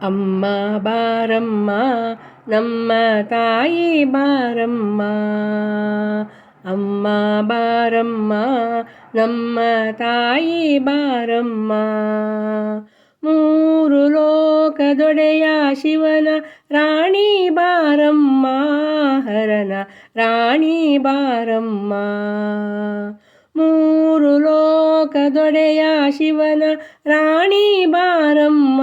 ಅಮ್ಮ ಬಾರಮ್ಮ ನಮ್ಮ ತಾಯಿ ಬಾರಮ್ಮ ಅಮ್ಮ ಬಾರಮ್ಮ ನಮ್ಮ ತಾಯಿ ಬಾರಮ್ಮ ಮೂರು ಲೋಕದೊಡೆಯ ಶಿವನ ರಾಣಿ ಬಾರಮ್ಮ ಹರನ ರಾಣಿ ಬಾರಮ್ಮ ಮೂರು ಲೋಕದೊಡೆಯ ಶಿವನ ರಾಣಿ ಬಾರಮ್ಮ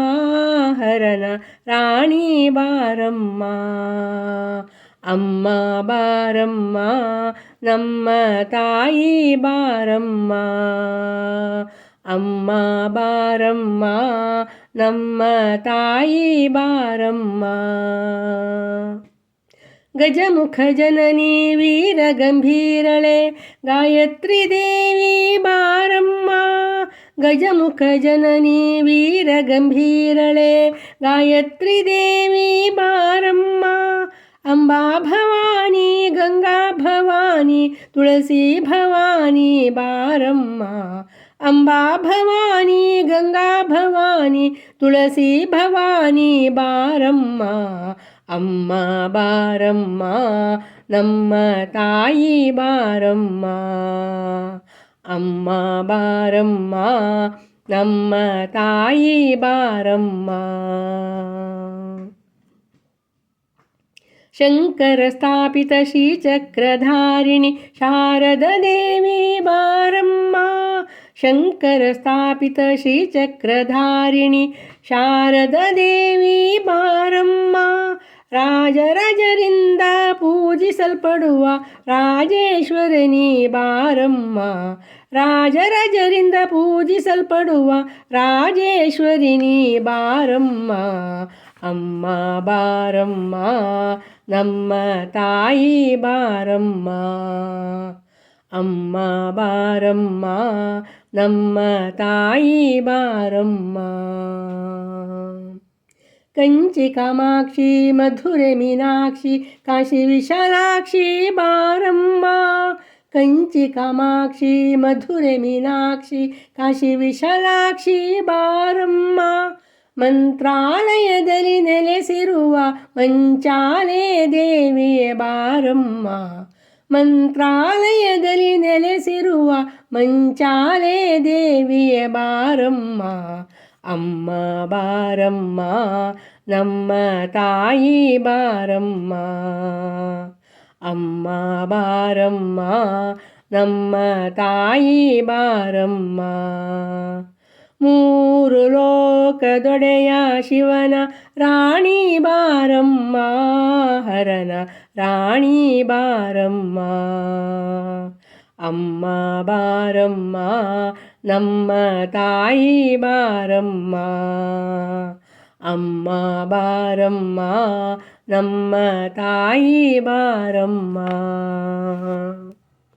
ಹರನ ರಾಣಿ ಬಾರಮ್ಮ ಅಮ್ಮ ಬಾರಮ್ಮ ನಮ್ಮ ತಾಯಿ ಬಾರಮ್ಮ ಅಮ್ಮ ಬಾರಮ್ಮ ನಮ್ಮ ತಾಯಿ ಬಾರಮ್ಮ ഗജമുഖജനനീ വീരഗംഭീരളെ ഗായത്രി ദേവി ഭാരമ്മ ഗജമുഖജനനീ വീരഗംഭീരളെ ഗായത്രി ദേവി ഭാരമ്മ അംബാ ഭവാനി ഗംഗാ ഭവാനി തുളസി ഭവാനി ഭാരമ്മ അംബാ ഭവാനി ഗംഗാ ഭവാനി തുളസി ഭവാനി ഭാരമ്മ ಭವಾನಿ ತುಳಸಿ ಭವಾನಿ ಬಾರಮ್ಮ ಅಮ್ಮ ಬಾರಮ್ಮ ನಮ್ಮ ತಾಯಿ ಬಾರಮ್ಮ ಅಮ್ಮ ಬಾರಮ್ಮ ನಮ್ಮ ತಾಯಿ ಬಾರಮ್ಮ ಶಂಕರ ಸ್ಥಾಪಿತ ಶ್ರೀಚಕ್ರಧಾರಿಣಿ ಶಾರದ ದೇವಿ ಬಾರಮ್ಮ ಶಂಕರ ಸ್ಥಾಪಿತ ಶ್ರೀಚಕ್ರಧಾರಿಣಿ ಶಾರದ ದೇವಿ ಬಾರಮ್ಮ ರಾಜರಾಜರಿಂದ ಪೂಜಿಸಲ್ಪಡುವ ರಾಜೇಶ್ವರನಿ ಬಾರಮ್ಮ. ರಾಜರಾಜರಿಂದ ಪೂಜಿಸಲ್ಪಡುವ ರಾಜೇಶ್ವರಿನಿ ಬಾರಮ್ಮ. ಅಮ್ಮ ಬಾರಮ್ಮ, ನಮ್ಮ ತಾಯಿ ಬಾರಮ್ಮ. ಅಮ್ಮ ಬಾರಮ್ಮ, ನಮ್ಮ ತಾಯಿ ಬಾರಮ್ಮ. ಕಂಚಿ, ಕಾಮಾಕ್ಷಿ, ಮಧುರೆ, ಮೀನಾಕ್ಷಿ, ಕಾಶಿ, ವಿಶಾಲಾಕ್ಷಿ, ಬಾರಮ್ಮ. ಕಂಚಿ, ಕಾಮಾಕ್ಷಿ, ಮಧುರೆ, ಮೀನಾಕ್ಷಿ, ಕಾಶಿ, ವಿಶಾಲಾಕ್ಷಿ, ಬಾರಮ್ಮ. ಮಂತ್ರಾಲಯದಲ್ಲಿ ನೆಲೆಸಿರುವ ಮಂಚಾಲೆ ದೇವಿಯೇ ಬಾರಮ್ಮ. ಮಂತ್ರಾಲಯದಲ್ಲಿ ನೆಲೆಸಿರುವ ಮಂಚಾಲೆ ದೇವಿಯೇ ಬಾರಮ್ಮ. ಅಮ್ಮ ಬಾರಮ್ಮ, ನಮ್ಮ ತಾಯಿ ಬಾರಮ್ಮ. ಅಮ್ಮ ಬಾರಮ್ಮ, ನಮ್ಮ ತಾಯಿ ಬಾರಮ್ಮ. ಮೂರು ಲೋಕದೊಡೆಯ ಶಿವನ ರಾಣಿ ಬಾರಮ್ಮ, ಹರನ ರಾಣಿ ಬಾರಮ್ಮ. அம்மா பாரம்மா நம்ம தாய் பாரம்மா. அம்மா பாரம்மா நம்ம தாய் பாரம்மா.